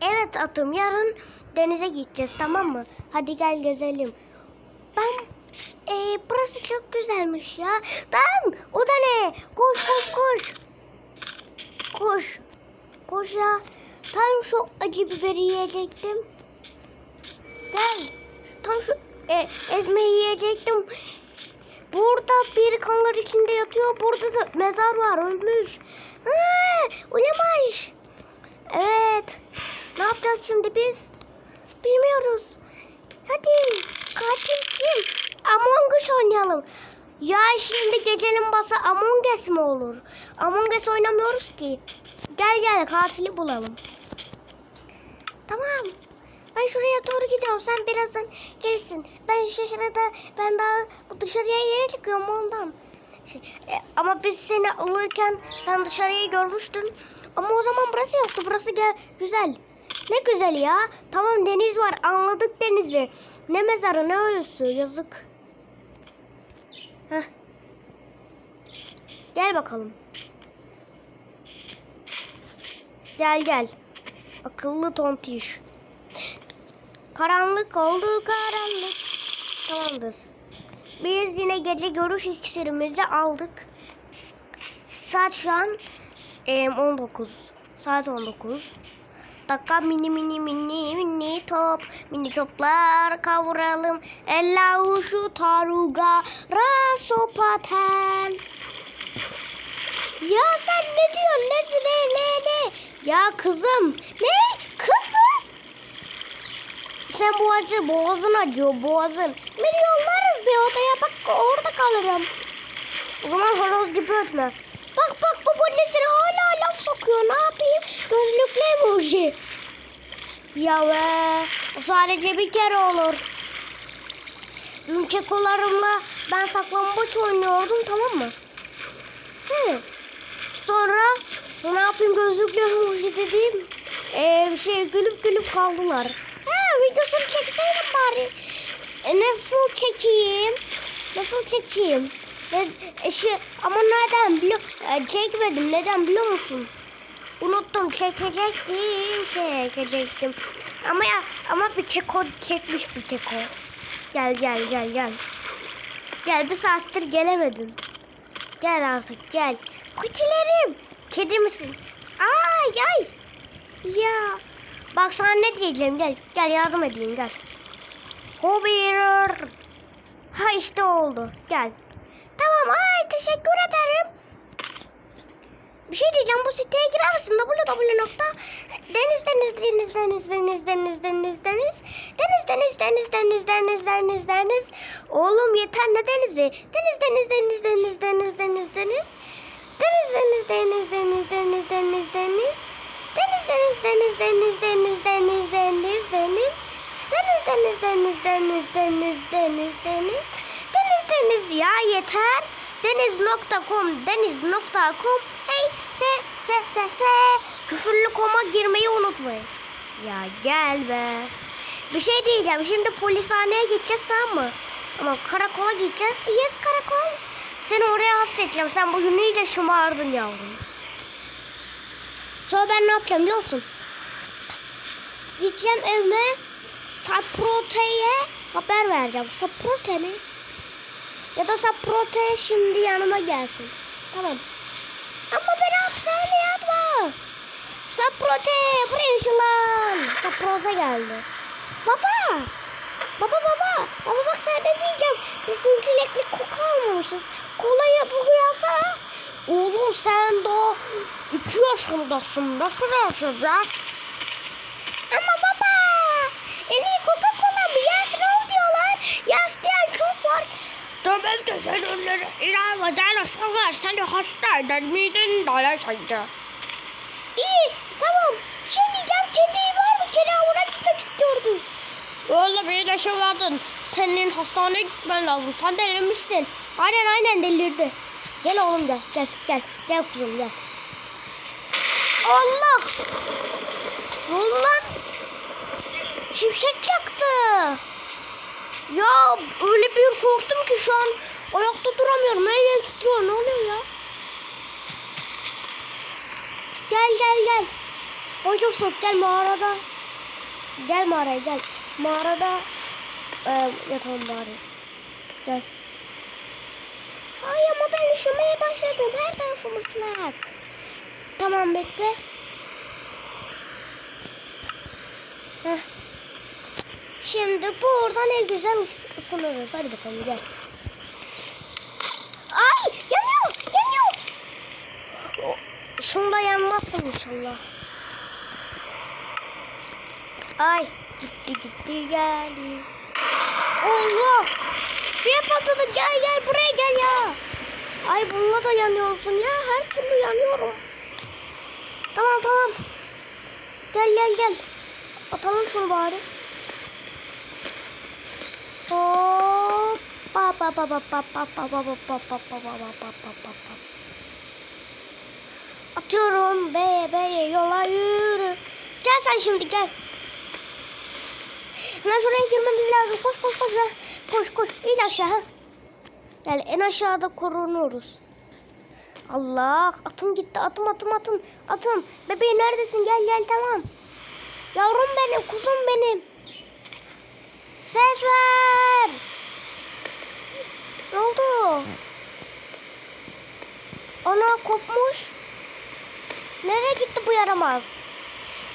Evet atım yarın denize gideceğiz tamam mı? Hadi gel gezelim. Ben e, burası çok güzelmiş ya. Lan o da ne? Koş koş koş. Koş. Koş ya. Tam şu acı biberi yiyecektim. Gel. Tam şu e, ezmeyi yiyecektim. Burada bir kanlar içinde yatıyor. Burada da mezar var. Ölmüş. Ha, ulemaj. Evet. Ne yapacağız şimdi biz? Bilmiyoruz. Hadi. Katil kim? Among Us oynayalım. Ya şimdi gecenin bası Among Us mi olur? Among Us oynamıyoruz ki. Gel gel katili bulalım. Tamam. Ben şuraya doğru gidiyorum. Sen birazdan gelirsin. Ben şehirde ben daha dışarıya yeni çıkıyorum ondan. Şey, e, ama biz seni alırken sen dışarıyı görmüştün. Ama o zaman burası yoktu. Burası gel güzel. Ne güzel ya. Tamam deniz var. Anladık denizi. Ne mezarı ne ölüsü. Yazık. Heh. Gel bakalım. Gel gel. Akıllı tontiş. Karanlık oldu karanlık. Tamamdır. Biz yine gece görüş iksirimizi aldık. Saat şu an em, 19. Saat 19. Dakika mini mini mini mini top. Mini toplar kavuralım. Ella şu taruga rasopaten. Ya sen ne diyorsun? Ne ne ne ne? Ya kızım. Ne? Kız mı? Sen bu acı boğazın acıyor boğazın. Beni yollarız bir odaya bak orada kalırım. O zaman horoz gibi ötme. Bak bak babaannesine hala laf sokuyor ne yapayım? Gözlüklü emoji. Ya be o sadece bir kere olur. Kekolarımla ben saklambaç oynuyordum tamam mı? He. Sonra ne yapayım gözlüklü emoji dediğim ee, şey gülüp gülüp kaldılar. Ha videosunu çekseydim bari. E, nasıl çekeyim? Nasıl çekeyim? Ne, şey, ama neden biliyor? E, çekmedim. Neden biliyor musun? Unuttum. Çekecektim. Çekecektim. Ama ya ama bir keko çekmiş bir keko. Gel gel gel gel. Gel bir saattir gelemedin. Gel artık gel. Kutilerim. Kedi misin? Ay ay. Ya. Bak sana ne diyeceğim gel. Gel yardım edeyim gel. Hobir. Ha işte oldu. Gel. Tamam ay teşekkür ederim. Bir şey diyeceğim bu siteye girer misin? www nokta deniz deniz deniz deniz oğlum yeter ne denizi deniz deniz deniz deniz deniz deniz deniz deniz deniz deniz deniz deniz deniz deniz Deniz deniz deniz deniz deniz deniz deniz deniz deniz deniz deniz deniz deniz deniz deniz deniz deniz ya yeter. Deniz.com deniz.com hey se se se se. Küfürlü koma girmeyi unutmayın ya gel be. Bir şey diyeceğim. Şimdi polishaneye gideceğiz tamam mı? Ama karakola gideceğiz. Yes karakol. Seni oraya hapsedeceğim sen bugün iyice şımardın yavrum. Sonra ben ne yapacağım biliyor musun? Gideceğim evime Saprote'ye haber vereceğim. Saprote mi? Ya da Saprote şimdi yanıma gelsin. Tamam. Ama beni hapishaneye atma. Saprote buraya ışınlan. Saprote geldi. Baba. Baba baba. Baba bak sen ne diyeceğim. Biz dün çilekli koku almamışız. Kolayı bugün alsana. Oğlum sen daha iki yaşındasın. Nasıl yaşayacak? 사람들을 이런 여자로 소개하는 헛살들 믿는다는 생각. İyi tamam. Bir şey diyeceğim. Kediyi var mı? Kedi avına gitmek istiyordu. Oğlum iyi de şey şu kadın. Senin hastaneye gitmen lazım. Sen delirmişsin. Aynen aynen delirdi. Gel oğlum gel. Gel gel. Gel kızım gel. Allah! Ne? Şimşek çaktı. Ya öyle bir korktum ki şu an ayakta duramıyorum. Ellerim titriyor. Ne oluyor ya? Gel gel gel. O çok soğuk. Gel mağarada. Gel mağaraya gel. Mağarada e, yatalım bari. Gel. Ay ama ben üşümeye başladım. Her tarafım ıslak. Tamam bekle. Heh. Şimdi burada ne güzel ıs- ısınırız. Hadi bakalım gel. Ay yanıyor yanıyor. O- Şunda yanmazsın inşallah. Ay gitti gitti geldi. Allah. Bir patladı gel gel buraya gel ya. Ay bununla da yanıyorsun ya. Her türlü yanıyorum. Tamam tamam. Gel gel gel. Atalım şunu bari. Hop. Pa pa pa pa pa pa pa pa pa pa pa pa pa pa pa pa pa. Atıyorum be be yola yürü. Gel sen şimdi gel. Hemen şuraya girmemiz lazım. Koş koş koş. Koş koş. İyice aşağı. Gel en aşağıda korunuyoruz. Allah atım gitti atım atım atım atım. Bebeğim neredesin gel gel tamam. Yavrum benim kuzum benim. Ses ver. Ne oldu? Ana kopmuş. Nereye gitti bu yaramaz?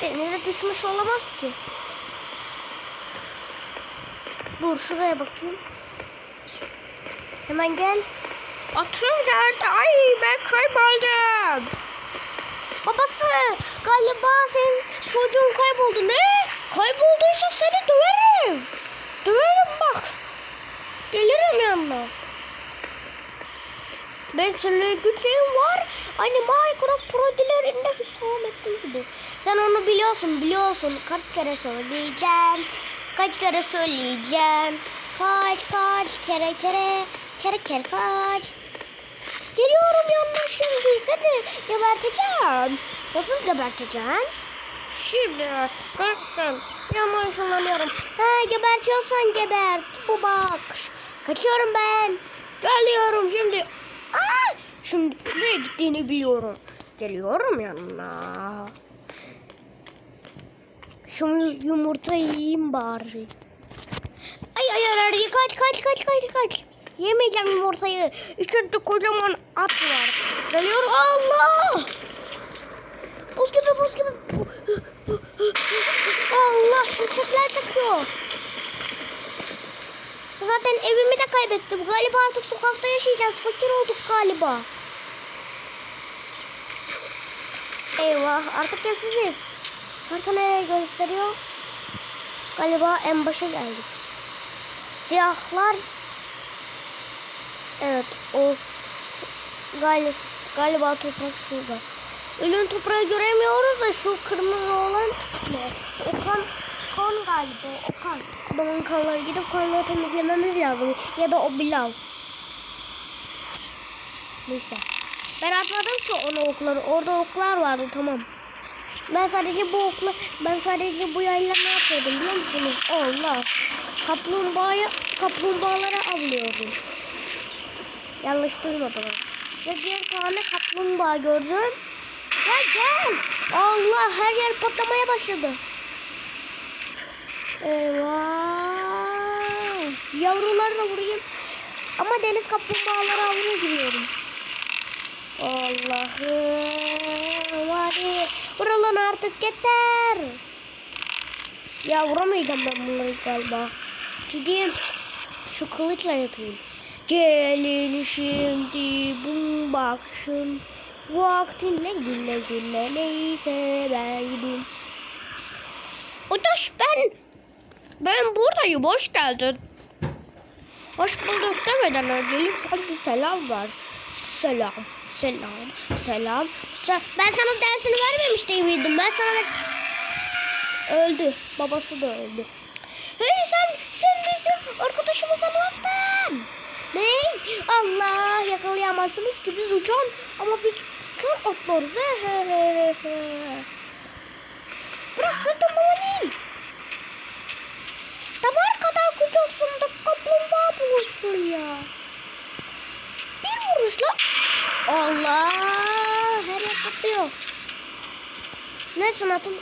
Denize düşmüş olamaz ki. Dur şuraya bakayım. Hemen gel. Atım geldi. Ay ben kayboldum. Babası galiba senin çocuğun kayboldu. Ne? Kaybolduysa seni döverim. Döverim bak. Gelirim yanına. Ben seninle güçlüğüm var. Aynı Minecraft prodilerinde Hüsamettin gibi. Sen onu biliyorsun biliyorsun. Kaç kere söyleyeceğim. Kaç kere söyleyeceğim. Kaç kaç kere kere kere kere kaç. Geliyorum yanına şimdi seni geberteceğim. Nasıl geberteceğim? Şimdi kaçsın. Yaman ışınlanıyorum. Ha gebertiyorsan gebert. Bu bak. Kaçıyorum ben. Geliyorum şimdi. Aa! Şimdi nereye gittiğini biliyorum. Geliyorum yanına. Şimdi yumurta yiyeyim bari. Ay ay ay kaç kaç kaç kaç kaç. Yemeyeceğim yumurtayı. İçeride kocaman at var. Geliyorum. Allah! Buz gibi buz gibi. Allah şimşekler çakıyor. Zaten evimi de kaybettim. Galiba artık sokakta yaşayacağız. Fakir olduk galiba. Eyvah artık evsiziz. Harita nereye gösteriyor? Galiba en başa geldik. Siyahlar. Evet o galiba, galiba toprak şurada. Ölün toprağı göremiyoruz da şu kırmızı olan ne? O kan, kan galiba o kan. Adamın kanları gidip kanları temizlememiz lazım. Ya da o Bilal. Neyse. Ben atmadım ki onu okları. Orada oklar vardı tamam. Ben sadece bu okla, ben sadece bu yayla ne yapıyordum biliyor musunuz? Allah. Kaplumbağaya, kaplumbağaları avlıyordum. Yanlış duymadınız. Ve bir tane kaplumbağa gördüm. Gel gel. Allah her yer patlamaya başladı. Eyvah. Yavruları da vurayım. Ama deniz kaplumbağaları avına giriyorum. Allah'ım hadi. Buralan artık yeter. Ya vuramayacağım ben bunları galiba. Gideyim. Şu kılıçla yapayım. Gelin şimdi bu bakşın. Vaktinde güle güle neyse ben gideyim. Udaş ben ben buradayım. Hoş geldin. Hoş bulduk demeden önce lütfen bir selam ver. Selam. Selam. Selam. Se- Ben sana dersini vermemiş miydim? Ben sana öldü. Babası da öldü. Hey sen sen bizim arkadaşımıza ne? Ne? Allah yakalayamazsınız ki biz uçan ama biz uçan atlarız. He he he he.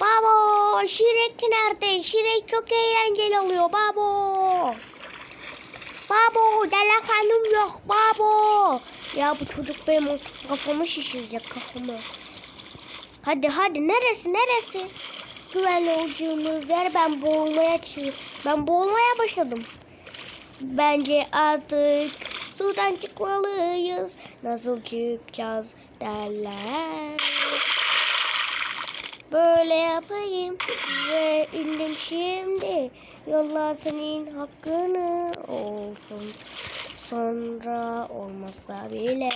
Babo, Şirek nerede? Şirek çok eğlenceli oluyor babo. Babo, delikanlım yok babo. Ya bu çocuk benim kafamı şişirecek kafamı. Hadi hadi neresi neresi? Güvenli olduğumuz yer ben boğulmaya çı- ben boğulmaya başladım. Bence artık sudan çıkmalıyız. Nasıl çıkacağız derler. Böyle yapayım ve indim şimdi. Yolla senin hakkını olsun. Sonra olmasa bile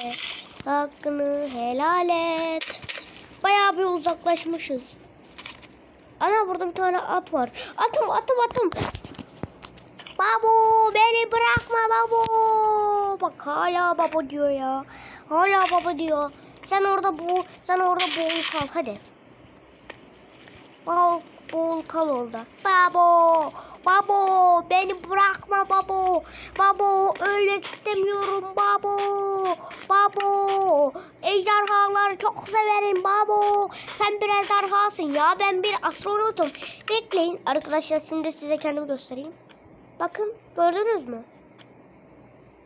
hakkını helal et. Bayağı bir uzaklaşmışız. Ana burada bir tane at var. Atım atım atım. Babu beni bırakma babu. Bak hala baba diyor ya. Hala baba diyor. Sen orada bu sen orada boğul kal hadi. Boğul kal orada. Babo, babo beni bırakma babo. Babo ölmek istemiyorum babo. Babo ejderhaları çok severim babo. Sen bir ejderhasın ya ben bir astronotum. Bekleyin arkadaşlar şimdi size kendimi göstereyim. Bakın gördünüz mü?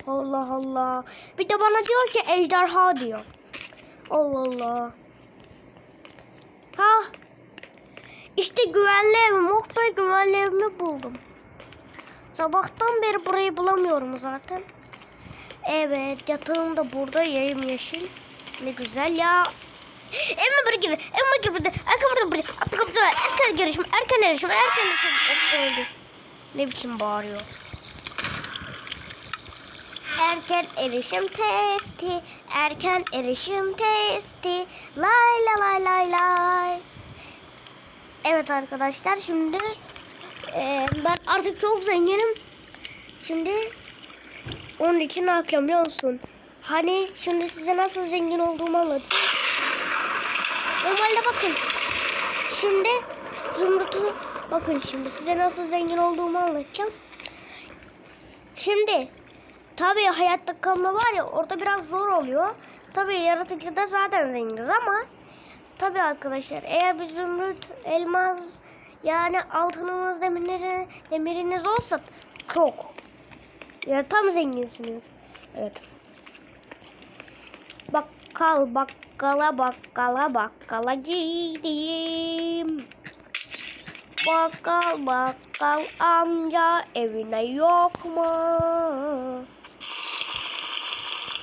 Allah Allah. Bir de bana diyor ki ejderha diyor. Allah Allah. Ha. İşte güvenli evim. Oh be güvenli evimi buldum. Sabahtan beri burayı bulamıyorum zaten. Evet yatağım da burada yayım yeşil. Ne güzel ya. Emre bir gibi. Emre gibi. Erken bir Erken bir Erken girişim. Erken erişim. Erken erişim. Ne biçim bağırıyor? Erken erişim testi, erken erişim testi. Lay lay lay lay lay. Evet arkadaşlar şimdi e, ben artık çok zenginim. Şimdi onun için ne yapacağım biliyor musun? Hani şimdi size nasıl zengin olduğumu anlatayım. Normalde bakın. Şimdi zümrütü bakın şimdi size nasıl zengin olduğumu anlatacağım. Şimdi tabii hayatta kalma var ya orada biraz zor oluyor. Tabii yaratıcıda zaten zenginiz ama tabii arkadaşlar eğer bir zümrüt, elmas yani altınımız, demirleri, demiriniz olsa çok. Ya tam zenginsiniz. Evet. Bakkal bakkala bakkala bakkala gideyim. Bakkal bakkal amca evine yok mu?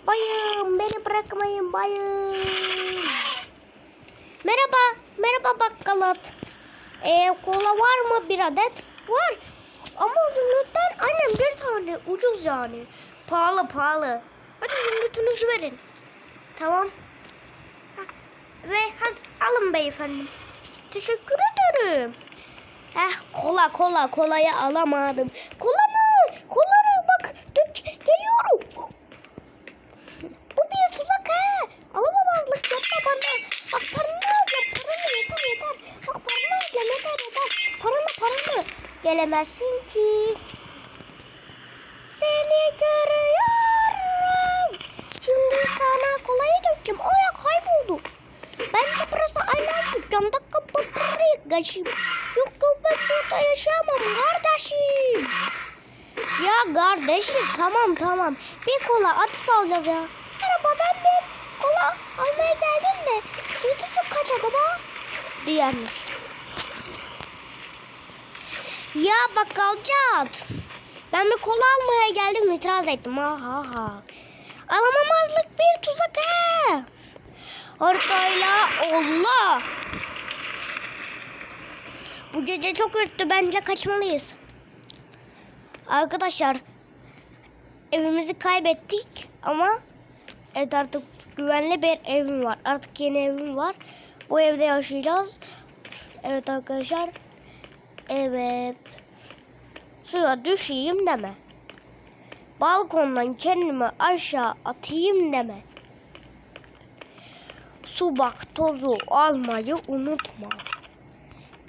Bayım beni bırakmayın bayım. Merhaba merhaba bakkalat. Ee, kola var mı bir adet? Var. Ama zümrütten annem bir tane ucuz yani. Pahalı pahalı. Hadi zümrütünüzü verin. Tamam. Ve hadi alın beyefendi. Teşekkür ederim. Heh kola kola kolayı alamadım. Kola mı? Kola bak Gelemezsin ki. Seni görüyorum. Şimdi sana kolayı dökeceğim. Aya kayboldu. Ben de burası aynen dükkanda kapatırız kaçayım. Yok yok ben burada yaşayamam kardeşim. Ya kardeşim tamam tamam. Bir kola atı alacağız ya. Merhaba ben bir kola almaya geldim de. Sütüsü kaç acaba? Diyormuş. Ya bakkalcat. Ben bir kola almaya geldim itiraz ettim. Ha ha ha. Alamamazlık bir tuzak he. Haritayla Allah. Bu gece çok ürktü. Bence kaçmalıyız. Arkadaşlar evimizi kaybettik ama evet artık güvenli bir evim var. Artık yeni evim var. Bu evde yaşayacağız. Evet arkadaşlar. Evet. Suya düşeyim deme. Balkondan kendimi aşağı atayım deme. Su bak tozu almayı unutma.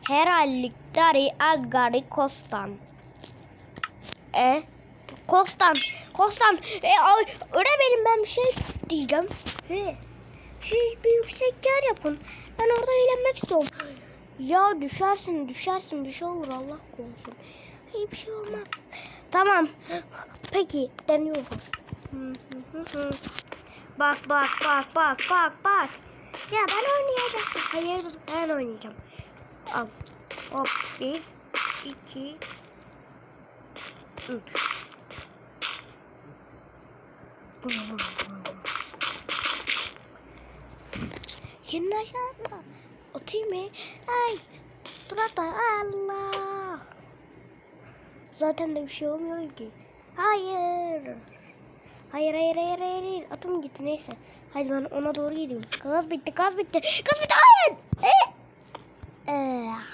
Herhallik dari agari kostan. E? Kostan. Kostan. E, ay, öğretmenim ben bir şey diyeceğim. He. Siz bir yüksek yer yapın. Ben orada eğlenmek istiyorum. Ya düşersin düşersin bir şey olur Allah korusun. Hayır bir şey olmaz. Tamam. Peki deniyorum. Bak bak bak bak bak bak. Ya ben oynayacaktım. Hayır ben oynayacağım. Al. Hop bir, iki, üç. Bum, bum, bum. Mı? Ay. Dur hatta. Allah. Zaten de bir şey olmuyor ki. Hayır. Hayır hayır hayır hayır. hayır. Atım gitti neyse. Hadi ben ona doğru gidiyorum. Gaz bitti gaz bitti. Gaz bitti hayır. Ee. Ee.